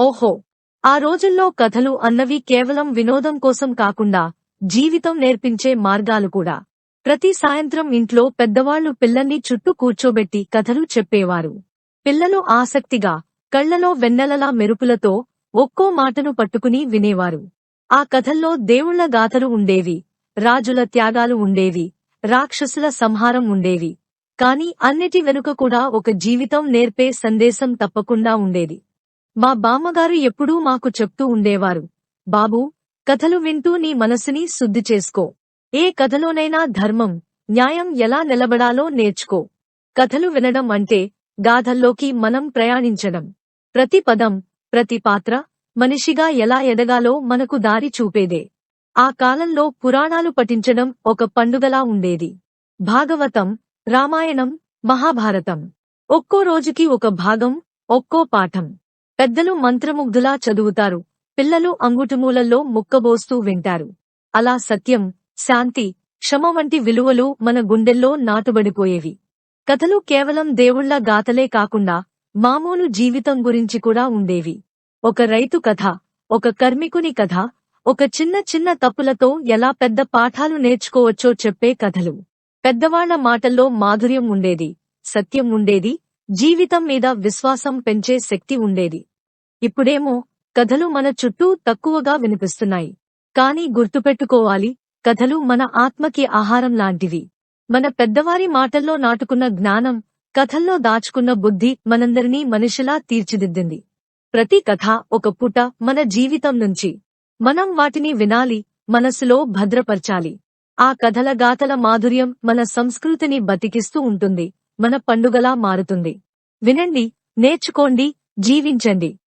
ఓహో ఆ రోజుల్లో కథలు అన్నవి కేవలం వినోదం కోసం కాకుండా జీవితం నేర్పించే మార్గాలు కూడా. ప్రతి సాయంత్రం ఇంట్లో పెద్దవాళ్ళు పిల్లల్ని చుట్టూ కూర్చోబెట్టి కథలు చెప్పేవారు. పిల్లలు ఆసక్తిగా కళ్ళలో వెన్నెలలా మెరుపులతో ఒక్కో మాటను పట్టుకుని వినేవారు. ఆ కథల్లో దేవుళ్ళ గాథలు ఉండేవి రాజుల త్యాగాలు ఉండేవి రాక్షసుల సంహారం ఉండేవి. కాని అన్నిటి వెనుక కూడా ఒక జీవితం నేర్పే సందేశం తప్పకుండా ఉండేది. మా బామ్మగారు ఎప్పుడూ మాకు చెప్తూ ఉండేవారు. బాబూ కథలు వింటూ నీ మనసుని శుద్ధి చేసుకో. ఏ కథలోనైనా ధర్మం న్యాయం ఎలా నిలబడాలో నేర్చుకో. కథలు వినడం అంటే గాథల్లోకి మనం ప్రయాణించడం. ప్రతి పదం ప్రతి పాత్ర మనిషిగా ఎలా ఎదగాలో మనకు దారి చూపేదే. ఆ కాలంలో పురాణాలు పఠించడం ఒక పండుగలా ఉండేది. భాగవతం రామాయణం మహాభారతం ఒక్కో రోజుకి ఒక భాగం ఒక్కో పాఠం. పెద్దలు మంత్రముగ్ధులా చదువుతారు. పిల్లలు అంగుటిమూలల్లో ముక్కబోస్తూ వింటారు. అలా సత్యం శాంతి క్షమ వంటి విలువలు మన గుండెల్లో నాటుబడిపోయేవి. కథలు కేవలం దేవుళ్ళ గాథలే కాకుండా మామూలు జీవితం గురించి కూడా ఉండేవి. ఒక రైతు కథ ఒక కర్మికుని కథ ఒక చిన్న చిన్న తప్పులతో ఎలా పెద్ద పాఠాలు నేర్చుకోవచ్చో చెప్పే కథలు. పెద్దవాళ్ళ మాటల్లో మాధుర్యం ఉండేది సత్యం ఉండేది జీవితం మీద విశ్వాసం పెంచే శక్తి ఉండేది. ఇప్పుడేమో కథలు మన చుట్టూ తక్కువగా వినిపిస్తున్నాయి. కాని గుర్తుపెట్టుకోవాలి కథలు మన ఆత్మకి ఆహారం లాంటివి. మన పెద్దవారి మాటల్లో నాటుకున్న జ్ఞానం కథల్లో దాచుకున్న బుద్ధి మనందరినీ మనిషిలా తీర్చిదిద్దింది. ప్రతి కథ ఒక పుట మన జీవితం నుంచి. మనం వాటిని వినాలి మనసులో భద్రపరచాలి. ఆ కథల గాథల మాధుర్యం మన సంస్కృతిని బతికిస్తూ ఉంటుంది మన పండుగలా మారుతుంది. వినండి నేర్చుకోండి జీవించండి.